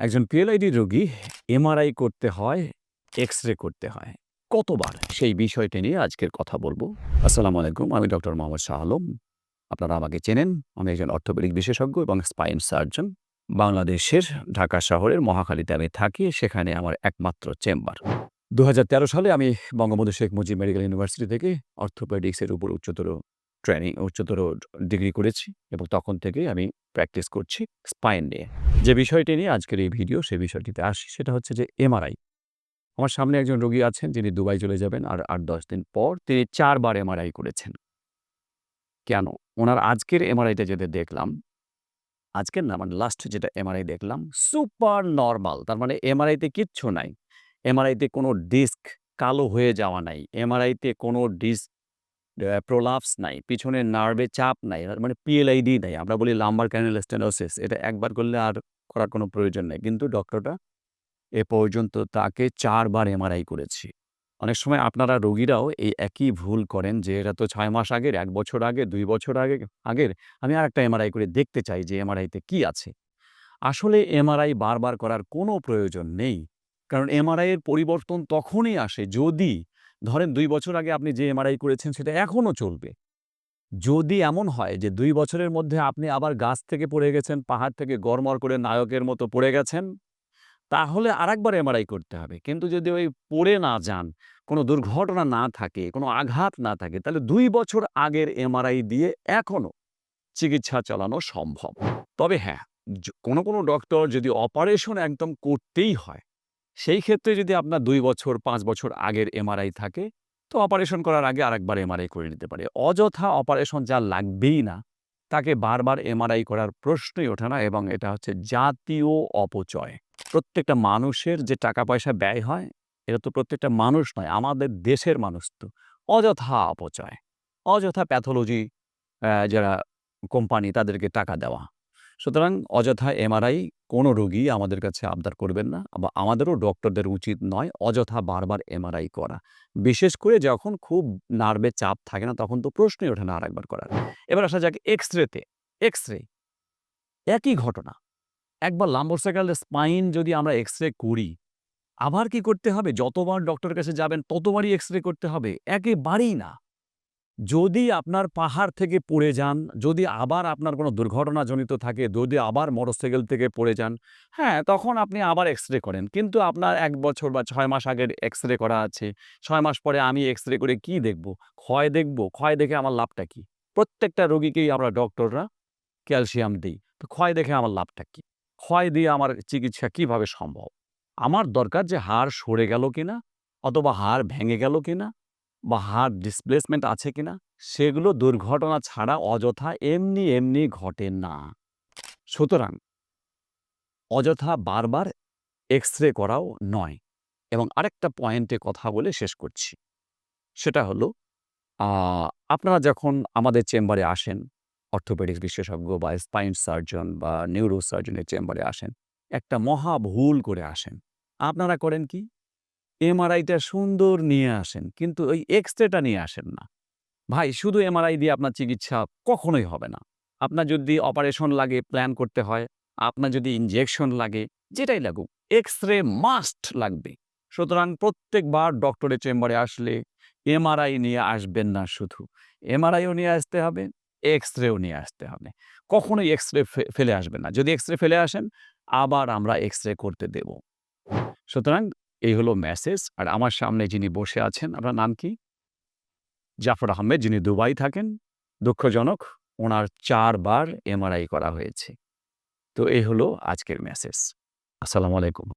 একজন পিএলআইডি রোগী এমআরআই করতে হয়, এক্স-রে করতে হয়। কতবার? সেই বিষয়টি নিয়ে আজকের কথা বলব। আসসালামু আলাইকুম। আমি ডক্টর মোহাম্মদ শাহ আলম। আপনারা আমাকে চেনেন। আমি একজন অর্থোপেডিক বিশেষজ্ঞ এবং স্পাইন সার্জন। বাংলাদেশের ঢাকা শহরের মহাখালীতে আমি থাকি। সেখানে আমার একমাত্র চেম্বার। ২০১৩ সালে আমি বঙ্গবন্ধু শেখ মুজিব মেডিকেল ইউনিভার্সিটি থেকে অর্থোপেডিক্সের উপর উচ্চতর ট্রেনিং উচ্চতর ডিগ্রি করেছি এবং তখন থেকেই আমি প্র্যাকটিস করছি স্পাইন নিয়ে। যে বিষয়টি নিয়ে আজকের এই ভিডিও সে বিষয়টিতে আসি সেটা হচ্ছে যে এমআরআই। আমার সামনে একজন রোগী আছেন যিনি দুবাই চলে যাবেন আর ৮-১০ দিন পর তিনি ৪ বার এমআরআই করেছেন। কেন? উনার আজকের এমআরআইটা যেটা দেখলাম, আজকের না মানে লাস্ট যেটা এমআরআই দেখলাম সুপার নর্মাল তার মানে এমআরআইতে কিচ্ছু নাই। এমআরআইতে কোনো ডিস্ক কালো হয়ে যাওয়া নাই। এমআরআইতে কোনো ডিস্ক প্রোলাপস নাই। পিছনের নার্ভে চাপ নাই। মানে পিএলআইডি নাই। আমরা বলি লাম্বার ক্যানাল স্টেনোসিস। এটা একবার করলে আর করার কোনো প্রয়োজন নাই। কিন্তু ডক্টরটা এ পর্যন্ত তাকে ৪ বার এমআরআই করেছি। অনেক সময় আপনারা রোগীরাও এই একই ভুল করেন যে এটা তো ছয় মাস আগের, এক বছর আগে, দুই বছর আগে আগের। আমি আরেকটা এমআরআই করে দেখতে চাই যে এমআরআইতে কি আছে। আসলে এমআরআই বারবার করার কোনো প্রয়োজন নেই। কারণ এমআরআই এর পরিবর্তন তখনই আসে যদি ধরেন দুই বছর আগে আপনি যে এমআরআই করেছেন সেটা এখনও চলবে। যদি এমন হয় যে দুই বছরের মধ্যে আপনি আবার গাছ থেকে পড়ে গেছেন, পাহাড় থেকে গড়মড় করে নায়কের মতো পড়ে গেছেন, তাহলে আরেকবার এমআরআই করতে হবে। কিন্তু যদি ওই পড়ে না যান, কোনো দুর্ঘটনা না থাকে, কোনো আঘাত না থাকে তাহলে দুই বছর আগের এমআরআই দিয়ে এখনও চিকিৎসা চালানো সম্ভব। তবে হ্যাঁ, কোনো, কোনো ডক্টর যদি অপারেশন একদম করতেই হয়, সেই ক্ষেত্রে যদি আপনার দুই বছর পাঁচ বছর আগের এমআরআই থাকে, তো অপারেশন করার আগে আরেকবার এমআরআই করে নিতে পারে। অযথা অপারেশন যা লাগবেই না, তাকে বারবার এমআরআই করার প্রশ্নই ওঠে না এবং এটা হচ্ছে জাতীয় অপচয়। প্রত্যেকটা মানুষের যে টাকা পয়সা ব্যয় হয়, এটা তো প্রত্যেকটা মানুষ নয়, আমাদের দেশের মানুষ তো। অযথা অপচয়। অযথা প্যাথোলজি যারা কোম্পানি তাদেরকে টাকা দেওয়া। সুতরাং অযথা এমআরআই কোনো রোগী আমাদের কাছে আবদার করবেন না বা আমাদেরও ডক্টরদের উচিত নয় অযথা বারবার এমআরআই করা। বিশেষ করে যখন খুব নার্ভে চাপ থাকে না তখন তো প্রশ্নই ওঠে না আরেকবার করার। এবার আসা যাক এক্স-রেতে। এক্স-রে একই ঘটনা। একবার লাম্বোসার্কাল স্পাইন যদি আমরা এক্স-রে করি, আবার কি করতে হবে? যতবার ডক্টরের কাছে যাবেন ততবারই এক্স-রে করতে হবে? একেবারেই না। যদি আপনার পাহাড় থেকে পড়ে যান, যদি আবার আপনার কোনো দুর্ঘটনাজনিত থাকে, যদি আবার মোটরসাইকেল থেকে পড়ে যান, হ্যাঁ, তখন আপনি আবার এক্স-রে করেন। কিন্তু আপনার এক বছর বা ছয় মাস আগের এক্স-রে করা আছে। ছয় মাস পরে আমি এক্স-রে করে কি দেখব? ক্ষয় দেখব? ক্ষয় দেখে আমার লাভটা কি? প্রত্যেকটা রোগীকেই আমরা ডক্টররা ক্যালসিয়াম দিই তো ক্ষয় দেখে আমার লাভটা কি? ক্ষয় দিয়ে আমার চিকিৎসা কীভাবে সম্ভব? আমার দরকার যে হাড় সরে গেল কিনা অথবা হাড় ভেঙে গেল কিনা বা হাড় ডিসপ্লেসমেন্ট আছে কিনা সেগুলো দুর্ঘটনা ছাড়া অযথা এমনি, এমনি ঘটে না। সুতরাং অযথা বারবার এক্স-রে করাও নয়। এবং আরেকটা পয়েন্টে কথা বলে শেষ করছি। সেটা হলো আপনারা যখন আমাদের চেম্বারে আসেন, অর্থোপেডিক্স বিশেষজ্ঞ বা স্পাইন সার্জন বা নিউরো সার্জনের চেম্বারে আসেন, একটা মহা ভুল করে আসেন। আপনারা করেন কি? এমআরআইটা সুন্দর নিয়ে আসেন কিন্তু ওই এক্স-রেটা নিয়ে আসেন না। ভাই শুধু এমআরআই দিয়ে আপনার চিকিৎসা কখনোই হবে না। আপনার যদি অপারেশন লাগে প্ল্যান করতে হয়, আপনার যদি ইনজেকশন লাগে, যেটাই লাগুক, এক্স-রে মাস্ট লাগবে। সুতরাং প্রত্যেকবার ডক্টরের চেম্বারে আসলে এমআরআই নিয়ে আসবেন না শুধু। এমআরআইও নিয়ে আসতে হবে, এক্স-রেও নিয়ে আসতে হবে। কখনোই এক্স-রে ফে ফেলে আসবেন না। যদি এক্স-রে ফেলে আসেন, আবার আমরা এক্স-রে করতে দেব। সুতরাং এই হলো মেসেজ। আর আমার সামনে যিনি বসে আছেন, আপনার নাম কি? জাফর আহমেদ যিনি দুবাই থাকেন। দুঃখজনক ওনার ৪ বার এমআরআই করা হয়েছে। তো এই হলো আজকের মেসেজ। আসসালামু আলাইকুম।